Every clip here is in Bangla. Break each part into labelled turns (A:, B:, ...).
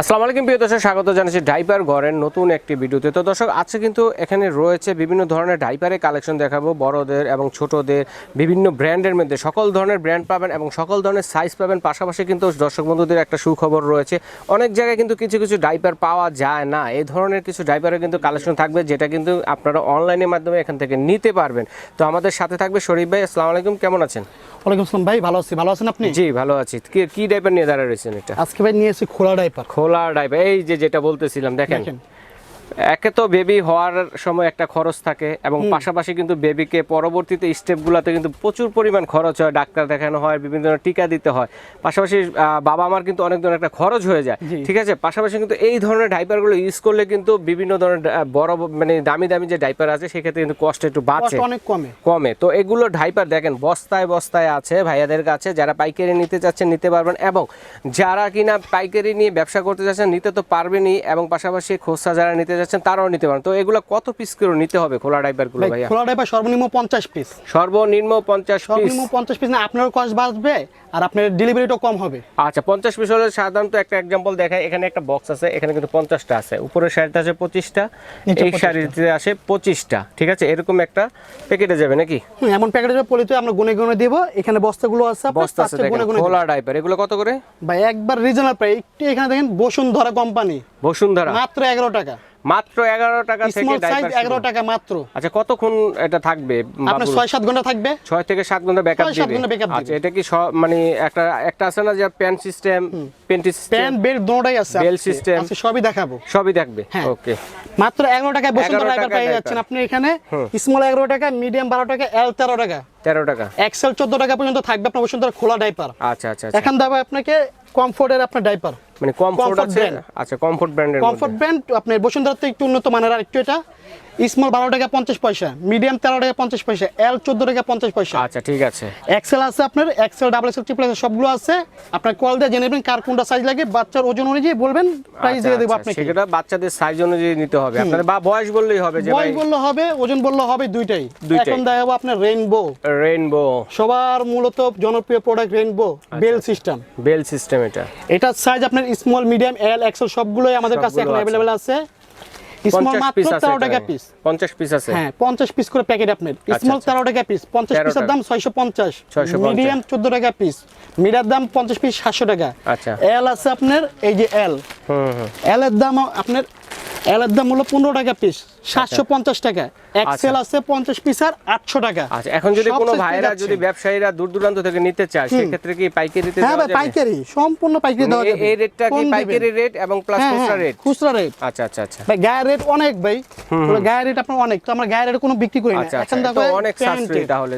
A: আসসালামু আলাইকুম প্রিয় দর্শক স্বাগত জানাচ্ছি ডাইপার ঘরের নতুন একটি ভিডিওতে। তো দর্শক আজকে কিন্তু এখানে রয়েছে বিভিন্ন ধরনের ডাইপারের কালেকশন দেখাবো। বড়দের এবং ছোটদের বিভিন্ন ব্র্যান্ডের মধ্যে সকল ধরনের ব্র্যান্ড পাবেন এবং সকল ধরনের সাইজ পাবেন। পাশাপাশি কিন্তু দর্শক বন্ধুদের একটা সুখবর রয়েছে অনেক জায়গায় কিন্তু কিছু কিছু ডাইপার পাওয়া যায় না। এই ধরনের কিছু ডাইপারের কিন্তু কালেকশন থাকবে যেটা কিন্তু আপনারা অনলাইনের মাধ্যমে এখান থেকে নিতে পারবেন। তো আমাদের সাথে থাকবে শরীফ ভাই আসসালামু আলাইকুম কেমন আছেন?
B: ওয়ালাইকুম আসসালাম ভাই ভালো আছি। ভালো আছেন আপনি?
A: জি ভালো আছি। কি কি ডাইপার নিয়ে দাঁড়া রয়েছেন এটা?
B: আজকে ভাই নিয়ে এসেছি খোলা ডাইপার।
A: খোলা ড্রাইভ এই যে যেটা বলতেছিলাম দেখেন। একে তো বেবি হওয়ার সময় একটা খরচ থাকে এবং পাশাপাশি কিন্তু বেবিকে পরবর্তীতে স্টেপগুলোতে কিন্তু প্রচুর পরিমাণ খরচ হয় ডাক্তার দেখানো হয় বিভিন্ন ধরনের টিকা দিতে হয়। পাশাপাশি বাবা মার কিন্তু অনেক ধরনের একটা খরচ হয়ে যায়। ঠিক আছে? পাশাপাশি কিন্তু এই ধরনের ডাইপারগুলো ইউজ করলে কিন্তু বিভিন্ন ধরনের বড় মানে দামি দামি যে ডাইপার আছে সেক্ষেত্রে কিন্তু কষ্ট একটু
B: কষ্ট অনেক কমে।
A: কমে। তো এগুলো ডাইপার দেখেন বস্তায় বস্তায় আছে ভাইয়াদের কাছে। যারা পাইকারি নিতে চাচ্ছেন নিতে পারবেন। এবং যারা কিনা পাইকারি নিয়ে ব্যবসা করতে চাচ্ছেন নিতে তো পারবেনই। এবং পাশাপাশি খোসা যারা নিতে যাচ্ছেন তারাও নিতে পারেন। তো এগুলো কত পিস করে নিতে হবে খোলা ডাইপারগুলো
B: ভাই
A: ভাইয়া?
B: খোলা ডাইপার সর্বনিম্ন পঞ্চাশ পিস
A: সর্বনিম্ন পঞ্চাশ পিস
B: সর্বনিম্ন পঞ্চাশ পিস না আপনার কষ্ট বাঁচবে আর আপনার ডেলিভারিটাও কম হবে।
A: আচ্ছা পঞ্চাশ পিস হলে সাধারণত একটা এক্সাম্পল দেখায় এখানে একটা বক্স আছে এখানে কিন্তু পঞ্চাশটা আছে। উপরের শাড়িতে আছে পঁচিশটা
B: নিচে
A: এই
B: 25 টা।
A: শাড়িতে আসে পঁচিশটা ঠিক আছে? এরকম একটা প্যাকেটে যাবে নাকি?
B: এমন প্যাকেটের পলিতে আমরা গুনে গুনে দিব এখানে বস্তাগুলো আছে আপনার
A: বস্তা আছে
B: গুনে গুনে
A: খোলা ডাইপার এগুলো কত করে?
B: ভাই একবার রিজনাল প্রাইস একটু এখানে দেখেন বসুন্ধরা কোম্পানি
A: বসুন্ধরা।
B: মাত্র এগারো টাকা।
A: মাত্র এগারো টাকা থেকে
B: স্মল সাইজ টাকা মাত্র।
A: আচ্ছা কতক্ষণ এটা থাকবে
B: আপনার
A: বাবুর?
B: ছয় সাত ঘণ্টা থাকবে?
A: থেকে ঘণ্টা ব্যাকআপ
B: ঘণ্টা
A: দিবে। আচ্ছা এটা কি মানে একটা একটা আছে না যে সিস্টেম পেন্টি সিস্টেম
B: প্যান আছে আজকে।
A: system।
B: সবই দেখাবো।
A: সবই দেখবে
B: হ্যাঁ।
A: ওকে
B: মাত্র এগারো টাকায় বসুন্ধরা
A: 11 টাকা
B: পেয়ে যাচ্ছেন আপনি এখানে। স্মল এগারো টাকা মিডিয়াম বারো টাকা এল তেরো টাকা।
A: তেরো টাকা।
B: এক্সেল চোদ্দ টাকা পর্যন্ত থাকবে আপনার বসুন্ধরা খোলা ডাইপার
A: আচ্ছা আচ্ছা আচ্ছা।
B: এখন দেবো আপনাকে কমফোর্টের আপনার ডাইপার
A: মানে কমফোর্ট আছে? আচ্ছা কমফোর্ট ব্র্যান্ডের
B: কমফোর্ট ব্র্যান্ড আপনার বসুন্ধরাতে একটু উন্নত মানের আর একটু এটা। স্মল বারো টাকা পঞ্চাশ পয়সা মিডিয়াম তেরো টাকা পঞ্চাশ পয়সা এল চোদ্দ টাকা পঞ্চাশ পয়সা।
A: আচ্ছা ঠিক আছে।
B: এক্সেল আছে আপনার XL double XL triple XL সবগুলো আছে। আপনার কল দিয়ে জেনে নেবেন কার কোনটা সাইজ লাগে বাচ্চার ওজন অনুযায়ী বলবেন প্রাইস
A: আচ্ছা,
B: দিয়ে দেবো
A: আচ্ছা,
B: আপনাকে।
A: সেটা বাচ্চাদের সাইজ অনুযায়ী নিতে হবে। আপনার বা বয়স বললেই হবে যে
B: বয়স বললে হবে ওজন বললে হবে দুইটাই। এখন দেখাবো আপনার রেইনবো
A: রেইনবো
B: সবার মূলত জনপ্রিয় product rainbow belt system
A: belt system এটা।
B: এটা সাইজ আপনার স্মল মিডিয়াম এল এক্সেল সবগুলোই আমাদের কাছে এখন। অ্যাভেলেবেল আছে। স্মল মাত্র টাকা পিস
A: 50 পিস আছে।
B: হ্যাঁ পঞ্চাশ পিস করে প্যাকেট আপনার। স্মল
A: আচ্ছা।
B: তেরো টাকা পিস পঞ্চাশ
A: 13
B: পিসের দাম ছয়শো পঞ্চাশ।
A: 650
B: মিডিয়াম চোদ্দ টাকা পিস মিডার দাম পঞ্চাশ পিস সাতশো টাকা।
A: আচ্ছা।
B: এল আছে আপনার এই যে এল
A: হুম
B: এল এর দাম আপনার এল এর দাম হলো পনেরো টাকা পিস সাতশো পঞ্চাশ টাকা। এক্সেল আছে পঞ্চাশ পিস আর আটশো টাকা।
A: আচ্ছা এখন যদি কোনো ভাইরা যদি ব্যবসায়ীরা দূর দূরান্ত থেকে নিতে চায় সেক্ষেত্রে কি পাইকারিতে
B: হ্যাঁ
A: দেওয়া
B: পাইকারি সম্পূর্ণ পাইকারি দেওয়া
A: মানে
B: যাবে।
A: এই রেটটা কি পাইকারি রেট এবং প্লাস
B: হ্যাঁ,
A: খুচরা
B: হ্যাঁ,
A: রেট
B: খুচরা রেট
A: আচ্ছা আচ্ছা আচ্ছা।
B: ভাই গায়ের রেট অনেক ভাই। গায়ের রেট আপনার অনেক তো আমরা গায়ের রেট কোনো বিক্রি করি না।
A: আচ্ছা আচ্ছা অনেক সাশ্রয়ী তাহলে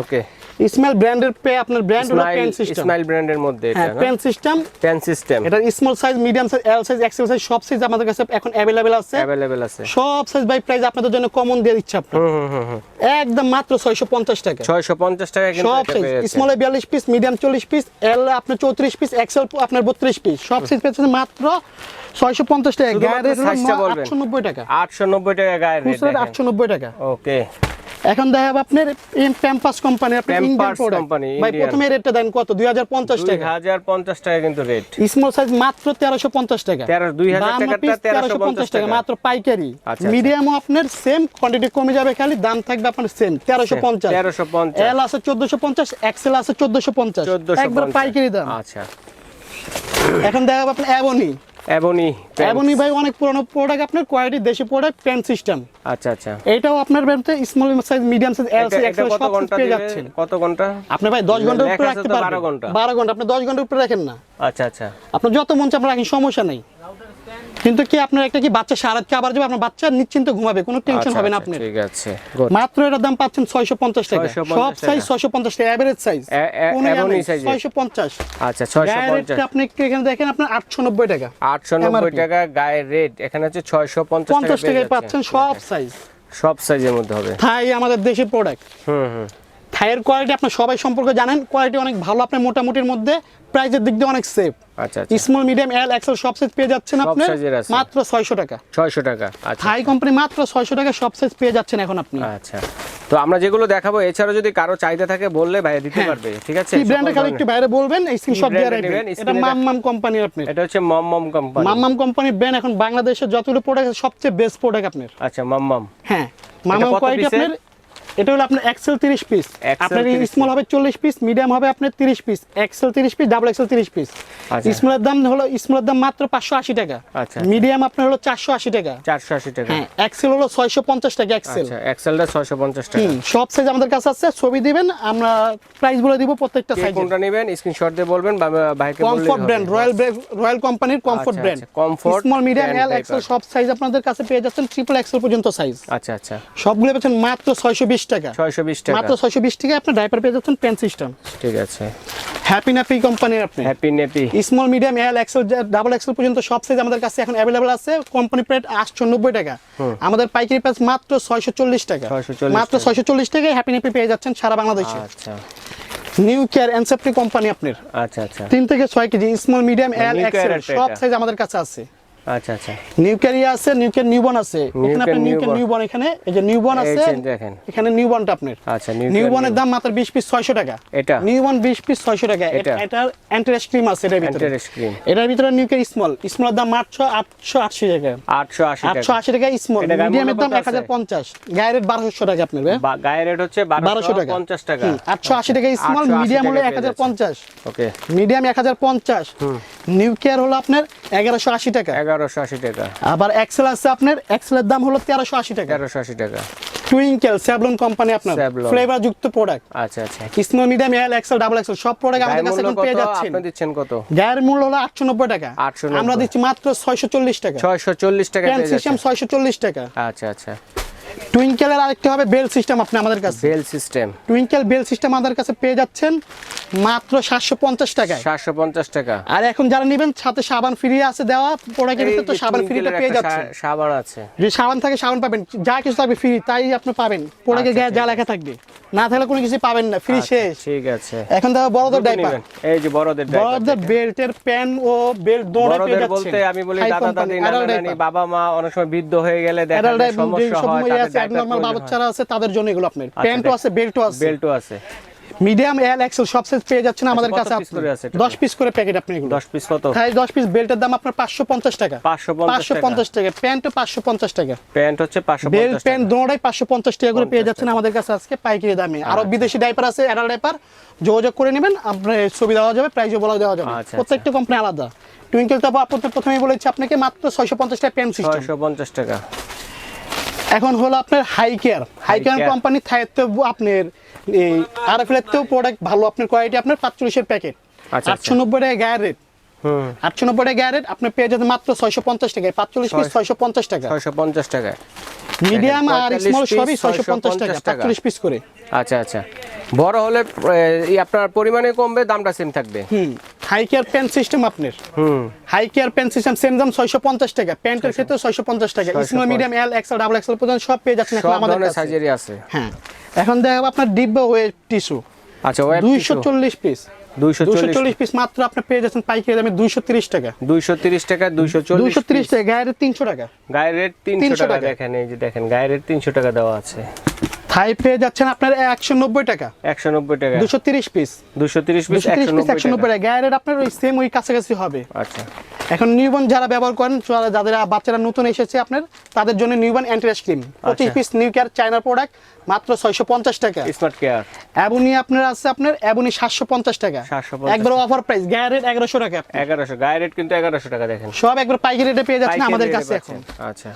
A: ওকে
B: ইসমাইল ব্র্যান্ডের পে আপনার ব্র্যান্ড হলো পেন সিস্টেম
A: স্মাইল ব্র্যান্ডের মধ্যে এটা
B: হ্যাঁ পেন সিস্টেম
A: পেন সিস্টেম
B: এটা small size medium size L size XL size সব সাইজ আমাদের কাছে এখন অ্যাভেলেবেল আছে।
A: অ্যাভেলেবেল আছে।
B: সব সাইজ বাই প্রাইস আপনাদের জন্য কমন দিয়ে দিচ্ছি আপনার।
A: হুম হুম হুম হুম।
B: একদম মাত্র ছয়শো পঞ্চাশ টাকা।
A: 650 টাকা কিন্তু
B: সব সাইজ। স্মলে বিয়াল্লিশ পিস মিডিয়াম চল্লিশ পিস এল আপনার চৌত্রিশ পিস এক্সেল আপনার বত্রিশ পিস সব সাইজ পেয়েছেন মাত্র ছয়শো পঞ্চাশ টাকা।
A: শুধুমাত্র
B: গায়ের রেট
A: size টা
B: হলো
A: বলবেন।
B: আটশো নব্বই টাকা।
A: 890 টাকা গায়ের রেট
B: খুচরা আটশো নব্বই টাকা।
A: ওকে
B: এখন দেখা যাবে আপনার প্যাম্পাস কোম্পানি আপনার
A: Pampers
B: ইন্ডিয়ান প্রোডাক্ট ভাই প্রথমে রেটটা দেন কত? দুই হাজার পঞ্চাশ টাকা।
A: 2050 টাকা কিন্তু রেট
B: স্মল সাইজ মাত্র তেরোশো পঞ্চাশ টাকা।
A: 13 2000
B: দাম
A: টাকারটা 1350
B: টাকা। মাত্র পাইকারি।
A: আচ্ছা, আচ্ছা।
B: মিডিয়ামও আপনার সেম কোয়ান্টিটি কমে যাবে খালি দাম থাকবে আপনার সেম তেরোশো পঞ্চাশ।
A: 1350
B: এল আছে চোদ্দশো পঞ্চাশ এক্সেল আছে চোদ্দশো পঞ্চাশ।
A: 1450
B: একবার পাইকারি দাম।
A: আচ্ছা।
B: এখন দেখা যাবে আপনার অ্যাবনি
A: এবনি
B: এবনি ভাই অনেক পুরনো প্রোডাক্ট আপনার কোয়ালিটি দেশি প্রোডাক্ট প্যান সিস্টেম
A: আচ্ছা আচ্ছা।
B: এটাও আপনার ব্যাপারে small size medium size L size XL সব পেয়ে যাচ্ছেন।
A: কত ঘণ্টা?
B: আপনি ভাই দশ
A: ঘণ্টার
B: উপরে রাখতে পারবেন।
A: 12 ঘণ্টা।
B: বারো ঘণ্টা আপনি দশ ঘণ্টার উপরে রাখেন না।
A: আচ্ছা আচ্ছা।
B: আপনি যত মন চায় আপনি রাখেন সমস্যা নেই। কিন্তু কি আপনার একটা কি বাচ্চা সারাত খাবার যাবে আপনার বাচ্চা নিশ্চিন্ত ঘুমাবে কোনো টেনশন
A: আচ্ছা,
B: হবে না
A: আচ্ছা,
B: আপনার।
A: ঠিক আছে।
B: মাত্র এটার দাম পাচ্ছেন ছয়শো পঞ্চাশ টাকা। সব সাইজ
A: টাকা।
B: ছয়শো পঞ্চাশ টাকা অ্যাভারেজ সাইজ
A: এ- এ- ebony size এর।
B: ছয়শো পঞ্চাশ।
A: আচ্ছা 650
B: আপনি এখানে দেখেন আপনার আটশো নব্বই টাকা।
A: 890
B: MRP
A: টাকা গায়ের রেট এখানে হচ্ছে 650
B: পঞ্চাশ
A: টাকা পেয়ে
B: টাকায় পাচ্ছেন সব সাইজ
A: সব সাইজের মধ্যে হবে।
B: থাই আমাদের দেশি প্রোডাক্ট
A: হুম হুম।
B: থাইয়ের কোয়ালিটি আপনার সবাই সম্পর্কে জানেন কোয়ালিটি অনেক ভালো আপনার মোটামুটির মধ্যে প্রাইসের দিক দিয়ে অনেক সেফ
A: আচ্ছা
B: স্মল মিডিয়াম এল এক্সেল সব সাইজ পেয়ে যাচ্ছেন আপনি মাত্র ছয়শো টাকা।
A: 600 টাকা আচ্ছা।
B: থাই কোম্পানি মাত্র ছয়শো টাকা সব সাইজ পেয়ে যাচ্ছেন এখন আপনি।
A: আচ্ছা। তো আমরা যেগুলো দেখাবো এছাড়া যদি কারও চাহিদা থাকে বললে ভাই দিতে
B: হ্যাঁ।
A: পারবে ঠিক আছে?
B: এই ব্র্যান্ডের খালি একটু বাইরে বলবেন স্ক্রিনশট দিয়ে রাখবেন। এটা
A: screen এ
B: মাম মাম কোম্পানির আপনি।
A: এটা হচ্ছে মম মম কোম্পানি
B: মাম মাম কোম্পানির ব্র্যান্ড এখন বাংলাদেশের যতগুলো প্রোডাক্ট সবচেয়ে বেস্ট প্রোডাক্ট আপনার।
A: আচ্ছা মম মম
B: হ্যাঁ। মামাম
A: কত
B: কোয়ালিটি? আপনার এটা হলো আপনার এক্সেল 30 পিস আপনার
A: 30
B: স্মল হবে 40 পিস মিডিয়াম হবে আপনার 30 piece XL 30 piece double XL 30 piece
A: আচ্ছা।
B: স্মলের দাম হলো স্মলের দাম মাত্র 580 টাকা।
A: আচ্ছা।
B: মিডিয়াম আপনার হলো 480 টাকা।
A: চারশো আশি টাকা।
B: হ্যাঁ এক্সেল হলো 650 টাকা এক্সেল
A: আচ্ছা এক্সেলটা ছয়শো পঞ্চাশ টাকা।
B: সব সাইজ আমাদের কাছে আছে ছবি দিবেন আমরা প্রাইস বলে দিব প্রত্যেকটা সাইজ
A: কোনটা নেবেন স্ক্রিনশট দিয়ে বলবেন বা ভাইকে বললেই
B: কমফোর্ট ব্র্যান্ড রয়্যাল রয়্যাল কোম্পানির কমফোর্ট
A: আচ্ছা,
B: ব্র্যান্ড
A: আচ্ছা, Comfort
B: small medium L XL সব সাইজ আপনাদের কাছে পেয়ে যাচ্ছেন ট্রিপল এক্সেল পর্যন্ত সাইজ
A: আচ্ছা আচ্ছা।
B: সবগুলো পাচ্ছেন মাত্র 620 টাকা।
A: ছয়শো বিশ টাকা।
B: মাত্র 620 টাকা আপনি ডাইপার পেয়ে যাচ্ছেন পেন সিস্টেম
A: ঠিক আছে।
B: হ্যাপি ন্যাপি কোম্পানির আপনি।
A: Happy Nappy
B: small medium L XL double XL পর্যন্ত সব সাইজ আমাদের কাছে এখন অ্যাভেলেবল আছে। কোম্পানি প্রাইস আটশো নব্বই টাকা। আমাদের পাইকারি প্রাইস মাত্র ছয়শো চল্লিশ টাকা। মাত্র ছয়শো চল্লিশ টাকায় হ্যাপি ন্যাপি পেয়ে যাচ্ছেন সারা বাংলাদেশে।
A: আচ্ছা।
B: নিউ কেয়ার এনসেপ্টি কোম্পানি আপনার।
A: আচ্ছা আচ্ছা।
B: তিন থেকে ছয় KG small medium L XL সব সাইজ আমাদের কাছে আছে।
A: আচ্ছা আচ্ছা।
B: নিউ ক্যারিয়া আছে নিউ কেয়ার নিউবর্ন আছে। এখানে আপনার
A: Care
B: নিউ কেয়ার এখানে এই যে নিউবর্ন
A: এই
B: আছে
A: দেখেন।
B: এখানে নিউবর্নটা আপনার।
A: আচ্ছা নিউ
B: নিউবর্নের দাম মাত্র বিশ পিস ছয়শো টাকা।
A: এটা?
B: নিউবর্ন বিশ পিস ছয়শো টাকা।
A: এটা?
B: এটা? এটার অ্যান্টারেস ক্রিম আছে এটার ভিতরে।
A: Anti-rash cream।
B: এটার ভিতরে নিউ কেয়ার স্মল স্মলের দাম মাত্র আটশো আটশো টাকা।
A: আটশো আশি
B: আটশো
A: টাকা
B: আশি টাকা স্মল মিডিয়ামের দাম
A: কত
B: এক হাজার পঞ্চাশ। গায়ের রেট বারোশো টাকা আপনার
A: গায়ের রেট হচ্ছে
B: বারোশো
A: বারোশো
B: টাকা।
A: পঞ্চাশ টাকা।
B: স্মল মিডিয়াম হলো
A: টাকায়
B: এক হাজার
A: পেয়ে
B: পঞ্চাশ।
A: ওকে
B: মিডিয়াম এক হাজার পঞ্চাশ। নিউ কেয়ার হলো আপনার এগারোশো আশি টাকা।
A: এগারোশো আশি টাকা।
B: আবার এক্সেল আছে আপনার? এক্সেলের দাম হলো তেরোশো আশি টাকা।
A: তেরোশো আশি টাকা।
B: টুইঙ্কেল স্যাভলন কোম্পানি আপনার। ফ্লেভার যুক্ত প্রোডাক্ট
A: আচ্ছা আচ্ছা।
B: Krishna medium L XL double XL সব প্রোডাক্ট আমাদের কাছে এখন পেয়ে যাচ্ছেন।
A: আপনি দিচ্ছেন কত?
B: গায়ের মূল্য হলো আটশো নব্বই টাকা।
A: 890
B: আমরা দিচ্ছি মাত্র ছয়শো চল্লিশ টাকা।
A: ছয়শো চল্লিশ টাকা
B: প্যান
A: পেয়ে
B: সিস্টেম
A: যাচ্ছেন।
B: ছয়শো চল্লিশ টাকা।
A: আচ্ছা আচ্ছা।
B: টুইঙ্কেলের আরেকটি হবে বেল সিস্টেম আপনি আমাদের কাছে।
A: Belt system.
B: Twinkle belt system আমাদের কাছে পেয়ে যাচ্ছেন মাত্র সাতশো পঞ্চাশ টাকায়।
A: সাতশো পঞ্চাশ টাকা।
B: আর এখন যারা নেবেন সাথে সাবান ফ্রি আছে দেওয়া প্রোডাক্টের ভিতরে তো সাবান ফ্রিটা পেয়ে যাচ্ছে
A: সাবান আছে।
B: যদি সাবান থাকে সাবান পাবেন যা কিছু থাকবে ফ্রি তাই আপনি পাবেন। প্রোডাক্টের
A: আচ্ছা,
B: গায়ে যা লেখা থাকবে। না থাকলে কোনো কিছু পাবেন না ফ্রি
A: আচ্ছা,
B: শেষ।
A: ঠিক আছে।
B: এখন দেখো বড়দের ডাইপার
A: এই যে বড়দের ডাইপার
B: বড়দের বেল্টের প্যান ও বেল্ট দৌড়ে পেয়ে যাচ্ছে
A: বলতে আমি বলি দাদা দাদি নানা নানি বাবা মা অনেক সময় বৃদ্ধ হয়ে গেলে দেখা যায় সমস্যা হয় তাদের
B: নরমাল বাচ্চারা আছে তাদের জন্য এগুলো আপনার। প্যান্টও আছে বেল্টও আছে।
A: বেল্টও আছে।
B: মিডিয়াম এল এক্সেল সব সাইজ পেয়ে যাচ্ছেন আমাদের
A: আচ্ছা,
B: কাছে
A: আছে এটাতে?
B: দশ পিস করে প্যাকেট আপনি এগুলো।
A: পিস কত?
B: তাই পিস বেল্টের দাম আপনার পাঁচশো পঞ্চাশ টাকা।
A: 550
B: পাঁচশো পঞ্চাশ টাকা। পাঁচশো পঞ্চাশ টাকা।
A: প্যান্ট হচ্ছে
B: বেল্ট প্যান্ট টাকা। করে পেয়ে যাচ্ছেন আমাদের কাছে আজকে পাইকারি দামে। আরও
A: আচ্ছা।
B: বিদেশি ডাইপার আছে ডাইপার যোগাযোগ করে নেবেন আপনার ছবি দেওয়া যাবে প্রাইজও বলা দেওয়া যাবে।
A: আচ্ছা,
B: প্রত্যেকটা কোম্পানি আলাদা। টুইঙ্কেল তো আপনার প্রথমেই বলেছি আপনাকে মাত্র ছয়শো পঞ্চাশ টাকা পেন সিস্টেম
A: ছয়শো পঞ্চাশ টাকা।
B: এখন হলো আপনার high care high care company থাইতে আপনার এই আর এফ প্রোডাক্ট ভালো। আপনার কোয়ালিটি আপনার পাঁচচল্লিশের প্যাকেট
A: আচ্ছা,
B: আটশো নব্বই টাকা গায়ের রেট
A: হুম।
B: আটশো নব্বই টাকা গায়ের রেট আপনি পেয়ে যাবেন মাত্র ছয়শো পঞ্চাশ টাকায়। পাঁচচল্লিশ পিস ছয়শো পঞ্চাশ টাকা।
A: ছয়শো পঞ্চাশ টাকা
B: মিডিয়াম আর স্মল সবই ছয়শো পঞ্চাশ টাকা। পাঁচচল্লিশ পিস করে।
A: আচ্ছা আচ্ছা। বড় হলে আপনার পরিমাণে কমবে দামটা সেম থাকবে।
B: হুম। হাই কেয়ার পেন সিস্টেম আপনার।
A: হুম।
B: High care pant system same দাম ছয়শো পঞ্চাশ টাকা। প্যান্টের ক্ষেত্রে ছয়শো পঞ্চাশ টাকা। Small medium L XL double XL পর্যন্ত সব পেয়ে যাচ্ছেন এখন আমাদের কাছে।
A: সাইজেরই আছে।
B: হ্যাঁ। এখন দেখাবো আপনার ডিব্বা ওয়েট টিস্যু
A: আচ্ছা ওয়েট
B: দুইশো চল্লিশ পিস
A: দুইশো
B: দুইশো
A: চল্লিশ
B: চল্লিশ পিস মাত্র আপনি পেয়ে যাচ্ছেন পাইকারি দামে দুইশো তিরিশ টাকা।
A: দুইশো তিরিশ টাকা দুইশো চল্লিশ
B: দুইশো তিরিশ টাকা গায়ের তিনশো টাকা।
A: গায়ের রেট তিনশো
B: 300
A: টাকা। দেখেন এই যে দেখেন গায়ের রেট তিনশো টাকা দেওয়া আছে।
B: থাই পেয়ে যাচ্ছেন আপনার একশো নব্বই টাকা।
A: একশো নব্বই টাকা।
B: দুশো তিরিশ পিস
A: দুশো তিরিশ পিস একশো নব্বই টাকা।
B: গায়ের আপনার ওই সেম ওই কাছাকাছি হবে।
A: আচ্ছা।
B: এখন নিউবর্ন যারা ব্যবহার করেন যাদের বাচ্চারা নতুন এসেছে আপনার তাদের জন্য নিউবর্ন অ্যান্টিরাস ক্রিম পঁচিশ। পিস নিউ কেয়ার প্রোডাক্ট মাত্র ছয়শো পঞ্চাশ টাকা।
A: স্মার্ট কেয়ার
B: অ্যাবনি আপনার আছে আপনার অ্যাবনি সাতশো পঞ্চাশ টাকা।
A: 750
B: একবার অফার প্রাইস রেট এগারোশো টাকা
A: এগারোশো। রেট কিন্তু এগারোশো টাকা দেখেন।
B: সব একবার পাইকারি রেটে পেয়ে যাচ্ছেন আমাদের কাছে এখন।
A: আচ্ছা।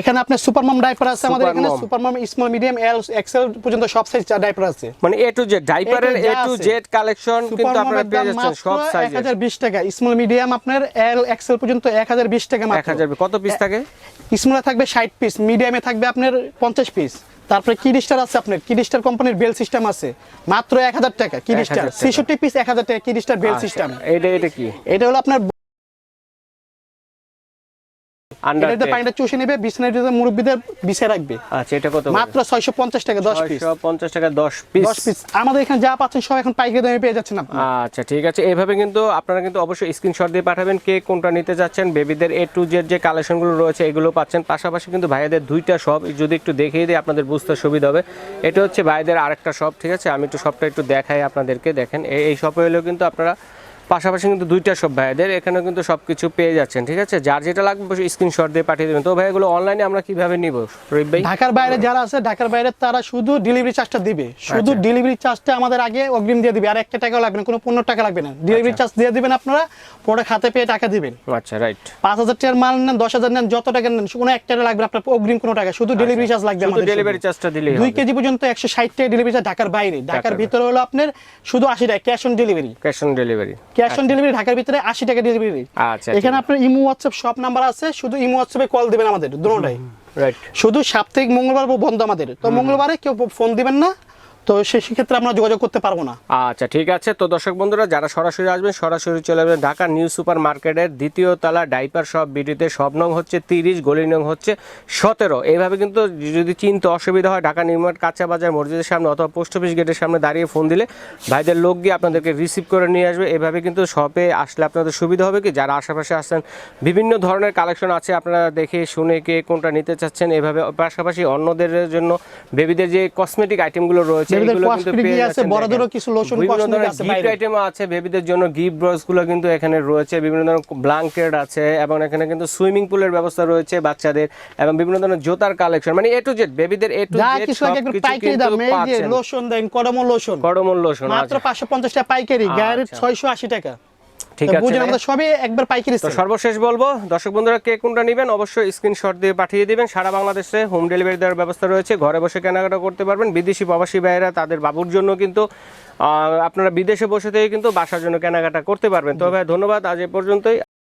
B: এখানে আপনার সুপারমম ডাইপার আছে আমাদের এখানে। Supermom small medium L XL পর্যন্ত সব সাইজ ডাইপার আছে।
A: মানে এ টু জেড ডাইপারের এ টু জেড কালেকশন কিন্তু আপনারা পেয়ে যাচ্ছেন সব সাইজে
B: হাজার বিশ টাকা। স্মল মিডিয়াম আপনার এল এক্সেল পর্যন্ত এক হাজার বিশ টাকা মাত্র।
A: হাজার কত পিস থাকে?
B: স্মলে থাকবে ষাট পিস মিডিয়ামে থাকবে আপনার পঞ্চাশ পিস তারপরে কিডিস্টার আছে আপনার। কিডিস্টার কোম্পানির বেল সিস্টেম আছে। মাত্র এক হাজার টাকা কিডিস্টার
A: 1000 টাকা।
B: পিস এক হাজার টাকা কিডিস্টার বেল সিস্টেম
A: এটা এটা কি?
B: এটা হলো আপনার এটাতে। পানিটা চুষে নেবে বিছনার মুরব্বীদের বিছে রাখবে।
A: আচ্ছা এটা কত
B: মাত্র ছয়শো পঞ্চাশ টাকা দশ পিস
A: পঞ্চাশ টাকা দশ পিস
B: দশ পিস আমাদের এখানে যা পাচ্ছেন সব এখন পাইকারি দামে পেয়ে যাচ্ছেন আপনি
A: আচ্ছা ঠিক আছে। এইভাবে কিন্তু আপনারা কিন্তু অবশ্যই স্ক্রিনশট দিয়ে পাঠাবেন কে কোনটা নিতে যাচ্ছেন। বেবিদের এ টু জেড যে কালেকশনগুলো রয়েছে এগুলো পাচ্ছেন। পাশাপাশি কিন্তু ভাইয়াদের দুইটা শপ যদি একটু দেখিয়ে দিই আপনাদের বুঝতে সুবিধা হবে। এটা হচ্ছে ভাইদের আরেকটা শপ ঠিক আছে? আমি একটু শপটা একটু দেখাই আপনাদেরকে। দেখেন এই- এই শপে হলেও কিন্তু আপনারা পাশাপাশি কিন্তু দুইটা সব ভাইয়াদের এখানেও কিন্তু সব কিছু পেয়ে যাচ্ছেন ঠিক আছে? যার যেটা লাগবে স্ক্রিনশট দিয়ে পাঠিয়ে দেবেন। তো ভাইয়াগুলো অনলাইনে আমরা কীভাবে নিব? রহিব ভাই?
B: ঢাকার বাইরে যারা আছে ঢাকার বাইরে তারা শুধু ডেলিভারি চার্জটা দিবে। শুধু
A: আচ্ছা।
B: ডেলিভারি চার্জটা আমাদের আগে অগ্রিম দিয়ে দিবে। আর একটা টাকাও লাগবে না কোনো পনেরো টাকা লাগবে না। ডেলিভারি
A: আচ্ছা।
B: চার্জ দিয়ে দিবেন আপনারা পরে খাতে পেয়ে টাকা দিবেন।
A: আচ্ছা রাইট
B: পাঁচ হাজার টাকার মাল নেন দশ হাজার নেন যত টাকা নেন কোনো এক টাকা লাগবে আপনার অগ্রিম কোনো টাকা। শুধু ডেলিভারি চার্জ লাগবে
A: শুধু
B: আমাদের
A: ডেলিভারি চার্জটা দিলেই
B: দুই কেজি পর্যন্ত একশো ষাট টাকা ডেলিভারি চার্জ ঢাকার বাইরে। ঢাকার
A: ঢাকার
B: ভিতরে হলো আপনার শুধু আশি টাকা cash on delivery
A: cash on delivery
B: cash on delivery ঢাকার ভিতরে আশি টাকা ডেলিভারি
A: আচ্ছা
B: এখানে আপনার ইমো হোয়াটসঅ্যাপ সব নাম্বার আছে শুধু ইমো হোয়াটসঅ্যাপে কল দিবেন আমাদের দুটোটাই
A: রাইট
B: শুধু সাপ্তাহিক মঙ্গলবার বন্ধ আমাদের। তো মঙ্গলবারে কেউ ফোন দিবেন না তো সেক্ষেত্রে আমরা যোগাযোগ করতে পারব না।
A: আচ্ছা ঠিক আছে। তো দর্শক বন্ধুরা, যারা সরাসরি আসবেন, সরাসরি চলে যাবেন ঢাকা নিউ সুপার মার্কেটের দ্বিতীয় তলা, ডাইপার শপ বিডিতে সব নং হচ্ছে তিরিশ, গলি নং হচ্ছে সতেরো। এইভাবে কিন্তু যদি চিনতে অসুবিধা হয়, ঢাকা নিউ মার্কেট কাঁচা বাজার, মসজিদের সামনে অথবা পোস্ট অফিস গেটের সামনে দাঁড়িয়ে ফোন দিলে ভাইদের লোক গিয়ে আপনাদেরকে রিসিভ করে নিয়ে আসবে। এভাবে কিন্তু শপে আসলে আপনাদের সুবিধা হবে কি? যারা আশেপাশে আসছেন, বিভিন্ন ধরনের কালেকশন আছে, আপনারা দেখে শুনে কে কোনটা নিতে চাচ্ছেন এভাবে পাশাপাশি অন্যদের জন্য বেবিদের যে কসমেটিক আইটেমগুলো রয়েছে
B: বেবিদের
A: কিন্তু
B: আছে, বড়দেরও কিছু
A: লোশন
B: আছে
A: গিফট আইটেম আছে বেবিদের জন্য গিফট ব্রাশগুলো কিন্তু এখানে রয়েছে বিভিন্ন ধরনের ব্ল্যাঙ্কেট আছে এবং এখানে কিন্তু সুইমিং পুলের ব্যবস্থা রয়েছে বাচ্চাদের এবং বিভিন্ন ধরনের জোতার কালেকশন মানে এ টু জেড বেবিদের এ টু জেড
B: কিছু একটু পাইকারি দাম এই যে লোশন দেন করমল লোশন।
A: করমল লোশন
B: মাত্র পাঁচশো পঞ্চাশ টাকা পাইকারি গায়ের
A: আচ্ছা।
B: ছয়শো আশি টাকা।
A: ঠিক আছে
B: বুঝেন আমরা সবই একবার পাইকারি
A: তো সর্বশেষ বলব দর্শক বন্ধুরা কে কোনটা নেবেন অবশ্যই স্ক্রিনশট দিয়ে পাঠিয়ে দিবেন। সারা বাংলাদেশে হোম ডেলিভারি দেওয়ার ব্যবস্থা রয়েছে। ঘরে বসে কেনাকাটা করতে পারবেন। বিদেশি প্রবাসী ভাইয়েরা তাদের বাবুর জন্য কিন্তু আপনারা বিদেশে বসে থেকে কিন্তু বাসার জন্য কেনাকাটা করতে পারবেন। তো ভাই ধন্যবাদ। আজ এ পর্যন্তই।